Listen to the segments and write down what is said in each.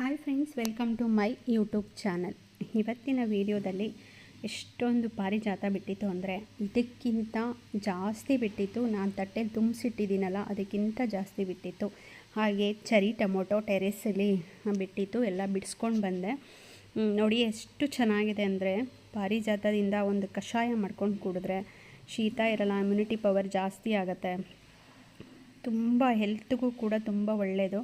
Hi friends welcome to my YouTube channel ಇವತ್ತಿನ ವಿಡಿಯೋದಲ್ಲಿ ಎಷ್ಟೊಂದು ಪಾರಿಜಾತ ಬಿಟ್ಟಿತ್ತು ಅಂದರೆ ಇದಕ್ಕಿಂತ ಜಾಸ್ತಿ ಬಿಟ್ಟಿತ್ತು. ನಾನು ತಟ್ಟೆಲಿ ತುಂಬಿಸಿಟ್ಟಿದ್ದೀನಲ್ಲ, ಅದಕ್ಕಿಂತ ಜಾಸ್ತಿ ಬಿಟ್ಟಿತ್ತು. ಹಾಗೆ ಚರಿ ಟೊಮೊಟೊ ಟೆರೆಸಲ್ಲಿ ಬಿಟ್ಟಿತ್ತು, ಎಲ್ಲ ಬಿಡಿಸ್ಕೊಂಡು ಬಂದೆ. ನೋಡಿ ಎಷ್ಟು ಚೆನ್ನಾಗಿದೆ ಅಂದರೆ ಪಾರಿಜಾತದಿಂದ ಒಂದು ಕಷಾಯ ಮಾಡ್ಕೊಂಡು ಕುಡಿದ್ರೆ ಶೀತ ಇರಲ್ಲ ಇಮ್ಯುನಿಟಿ ಪವರ್ ಜಾಸ್ತಿ ಆಗುತ್ತೆ. ತುಂಬ ಹೆಲ್ತ್ಗೂ ಕೂಡ ತುಂಬ ಒಳ್ಳೆಯದು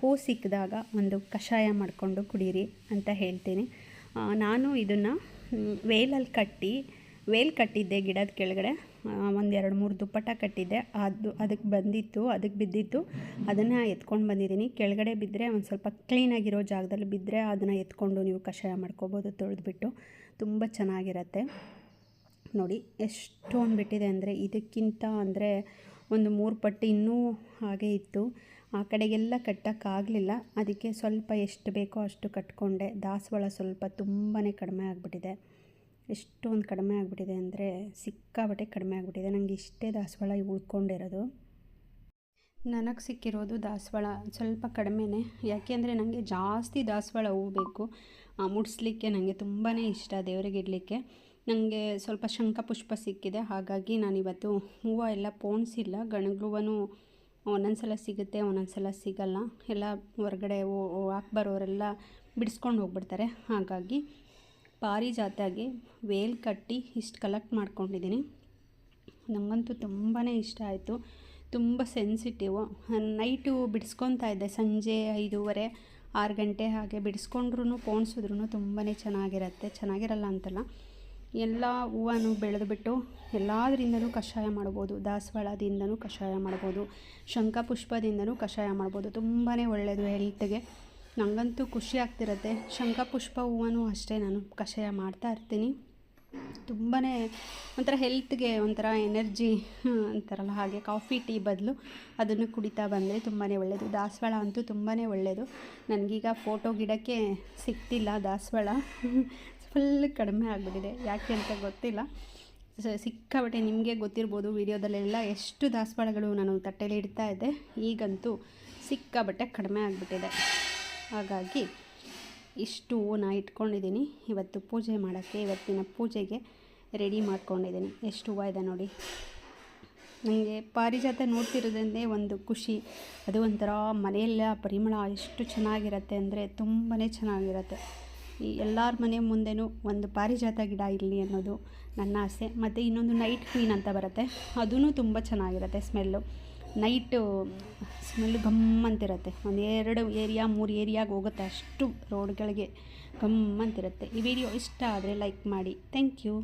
ಹೂ ಸಿಕ್ಕಿದಾಗ ಒಂದು ಕಷಾಯ ಮಾಡಿಕೊಂಡು ಕುಡೀರಿ ಅಂತ ಹೇಳ್ತೀನಿ. ನಾನು ಇದನ್ನು ವೇಲಲ್ಲಿ ಕಟ್ಟಿ, ವೇಲ್ ಕಟ್ಟಿದ್ದೆ ಗಿಡದ ಕೆಳಗಡೆ. ಒಂದು ಎರಡು ಮೂರು ದುಪ್ಪಟ್ಟ ಕಟ್ಟಿದ್ದೆ. ಅದು ಅದಕ್ಕೆ ಬಂದಿತ್ತು ಅದಕ್ಕೆ ಬಿದ್ದಿತ್ತು. ಅದನ್ನು ಎತ್ಕೊಂಡು ಬಂದಿದ್ದೀನಿ. ಕೆಳಗಡೆ ಬಿದ್ದರೆ ಒಂದು ಸ್ವಲ್ಪ ಕ್ಲೀನಾಗಿರೋ ಜಾಗದಲ್ಲಿ ಬಿದ್ದರೆ ಅದನ್ನು ಎತ್ಕೊಂಡು ನೀವು ಕಷಾಯ ಮಾಡ್ಕೋಬೋದು, ತೊಳೆದ್ಬಿಟ್ಟು. ತುಂಬ ಚೆನ್ನಾಗಿರತ್ತೆ. ನೋಡಿ, ಎಷ್ಟೊಂದು ಬಿಟ್ಟಿದೆ ಅಂದರೆ ಇದಕ್ಕಿಂತ ಅಂದರೆ ಒಂದು ಮೂರು ಪಟ್ಟು ಇನ್ನೂ ಹಾಗೆ ಇತ್ತು. ಆ ಕಡೆಗೆಲ್ಲ ಕಟ್ಟೋಕ್ಕಾಗಲಿಲ್ಲ ಅದಕ್ಕೆ ಸ್ವಲ್ಪ ಎಷ್ಟು ಬೇಕೋ ಅಷ್ಟು ಕಟ್ಕೊಂಡೆ. ದಾಸವಾಳ ಸ್ವಲ್ಪ ತುಂಬಾ ಕಡಿಮೆ ಆಗಿಬಿಟ್ಟಿದೆ. ಎಷ್ಟೊಂದು ಕಡಿಮೆ ಆಗಿಬಿಟ್ಟಿದೆ ಅಂದರೆ ಸಿಕ್ಕಾಬಟ್ಟೆ ಕಡಿಮೆ ಆಗಿಬಿಟ್ಟಿದೆ. ನನಗೆ ಇಷ್ಟೇ ದಾಸವಾಳ ಉಳ್ಕೊಂಡಿರೋದು. ನನಗೆ ಸಿಕ್ಕಿರೋದು ದಾಸವಾಳ ಸ್ವಲ್ಪ ಕಡಿಮೆನೇ. ಯಾಕೆಂದರೆ ನನಗೆ ಜಾಸ್ತಿ ದಾಸವಾಳ ಹೂವು ಬೇಕು. ಮುಡಿಸ್ಲಿಕ್ಕೆ ನನಗೆ ತುಂಬಾ ಇಷ್ಟ ದೇವರಿಗೆ ಇಡಲಿಕ್ಕೆ. ನನಗೆ ಸ್ವಲ್ಪ ಶಂಖಪುಷ್ಪ ಸಿಕ್ಕಿದೆ. ಹಾಗಾಗಿ ನಾನಿವತ್ತು ಹೂವು ಎಲ್ಲ ಪೋಣಿಸಿಲ್ಲ. ಗಣಗ್ಲೂವನು ಒಂದೊಂದು ಸಲ ಸಿಗುತ್ತೆ ಒಂದೊಂದು ಸಲ ಸಿಗಲ್ಲ. ಎಲ್ಲ ಹೊರಗಡೆ ವಾಕ್ ಬರೋರೆಲ್ಲ ಬಿಡಿಸ್ಕೊಂಡು ಹೋಗ್ಬಿಡ್ತಾರೆ. ಹಾಗಾಗಿ ಪಾರಿಜಾತಾಗೆ ವೇಲ್ ಕಟ್ಟಿ ಇಷ್ಟು ಕಲೆಕ್ಟ್ ಮಾಡ್ಕೊಂಡಿದ್ದೀನಿ. ನಮಗಂತೂ ತುಂಬಾ ಇಷ್ಟ ಆಯಿತು. ತುಂಬ ಸೆನ್ಸಿಟಿವು ನೈಟು ಬಿಡಿಸ್ಕೊತಾ ಇದ್ದೆ, ಸಂಜೆ ಐದೂವರೆ, ಆರು ಗಂಟೆ ಹಾಗೆ ಬಿಡಿಸ್ಕೊಂಡ್ರು ಪೋಣಿಸಿದ್ರು ತುಂಬಾ ಚೆನ್ನಾಗಿರುತ್ತೆ. ಚೆನ್ನಾಗಿರಲ್ಲ ಅಂತಲ್ಲ. ಎಲ್ಲ ಹೂವನ್ನು ಬೆಳೆದುಬಿಟ್ಟು ಎಲ್ಲದರಿಂದಲೂ ಕಷಾಯ ಮಾಡ್ಬೋದು. ದಾಸವಾಳದಿಂದನೂ ಕಷಾಯ ಮಾಡ್ಬೋದು. ಶಂಖಪುಷ್ಪದಿಂದನೂ ಕಷಾಯ ಮಾಡ್ಬೋದು. ತುಂಬಾ ಒಳ್ಳೆಯದು ಹೆಲ್ತ್ಗೆ. ನನಗಂತೂ ಖುಷಿ ಆಗ್ತಿರುತ್ತೆ. ಶಂಖಪುಷ್ಪ ಹೂವನ್ನು ಅಷ್ಟೇ ನಾನು ಕಷಾಯ ಮಾಡ್ತಾ ಇರ್ತೀನಿ. ತುಂಬಾ ಒಂಥರ ಹೆಲ್ತ್ಗೆ ಒಂಥರ ಎನರ್ಜಿ ಅಂತಾರಲ್ಲ ಹಾಗೆ ಕಾಫಿ, ಟೀ ಬದಲು ಅದನ್ನು ಕುಡಿತಾ ಬಂದರೆ ತುಂಬಾ ಒಳ್ಳೆಯದು ದಾಸವಾಳ ಅಂತೂ ತುಂಬಾ ಒಳ್ಳೆಯದು ನನಗೀಗ ಫೋಟೋ ಗಿಡಕ್ಕೆ ಸಿಗ್ತಿಲ್ಲ ದಾಸವಾಳ. ಫುಲ್ ಕಡಿಮೆ ಆಗಿಬಿಟ್ಟಿದೆ. ಯಾಕೆ ಅಂತ ಗೊತ್ತಿಲ್ಲ. ಸೊ ಸಿಕ್ಕಾಬಟ್ಟೆ ನಿಮಗೆ ಗೊತ್ತಿರ್ಬೋದು ವೀಡಿಯೋದಲ್ಲೆಲ್ಲ ಎಷ್ಟು ದಾಸವಾಳಗಳು ನಾನು ತಟ್ಟೆಲಿ ಇಡ್ತಾ ಇದ್ದೆ. ಈಗಂತೂ ಸಿಕ್ಕಾಬಟ್ಟೆ ಕಡಿಮೆ ಆಗಿಬಿಟ್ಟಿದೆ. ಹಾಗಾಗಿ ಇಷ್ಟು ನಾ ಇಟ್ಕೊಂಡಿದ್ದೀನಿ. ಇವತ್ತು ಪೂಜೆ ಮಾಡೋಕ್ಕೆ, ಇವತ್ತಿನ ಪೂಜೆಗೆ ರೆಡಿ ಮಾಡ್ಕೊಂಡಿದ್ದೀನಿ. ಎಷ್ಟು ಹೂವು ಇದೆ ನೋಡಿ. ನನಗೆ ಪಾರಿಜಾತ ನೋಡ್ತಿರೋದ್ರಿಂದ ಒಂದು ಖುಷಿ. ಅದು ಒಂಥರ ಮನೆಯಲ್ಲ ಪರಿಮಳ ಎಷ್ಟು ಚೆನ್ನಾಗಿರುತ್ತೆ ಅಂದರೆ ತುಂಬಾ ಚೆನ್ನಾಗಿರುತ್ತೆ. ಈ ಎಲ್ಲರ ಮನೆ ಮುಂದೆನೂ ಒಂದು ಪಾರಿಜಾತ ಗಿಡ ಇರಲಿ ಅನ್ನೋದು ನನ್ನ ಆಸೆ. ಮತ್ತು ಇನ್ನೊಂದು ನೈಟ್ ಕ್ವೀನ್ ಅಂತ ಬರುತ್ತೆ. ಅದೂ ತುಂಬ ಚೆನ್ನಾಗಿರುತ್ತೆ ಸ್ಮೆಲ್ಲು ನೈಟು ಸ್ಮೆಲ್ಲು ಘಮ್ ಅಂತಿರುತ್ತೆ. ಒಂದು ಎರಡು ಏರಿಯಾ ಮೂರು ಏರಿಯಾಗೆ ಹೋಗುತ್ತೆ ಅಷ್ಟು ರೋಡ್ಗಳಿಗೆ ಘಮ್ ಅಂತಿರುತ್ತೆ. ಈ ವಿಡಿಯೋ ಇಷ್ಟ ಆದರೆ ಲೈಕ್ ಮಾಡಿ. Thank you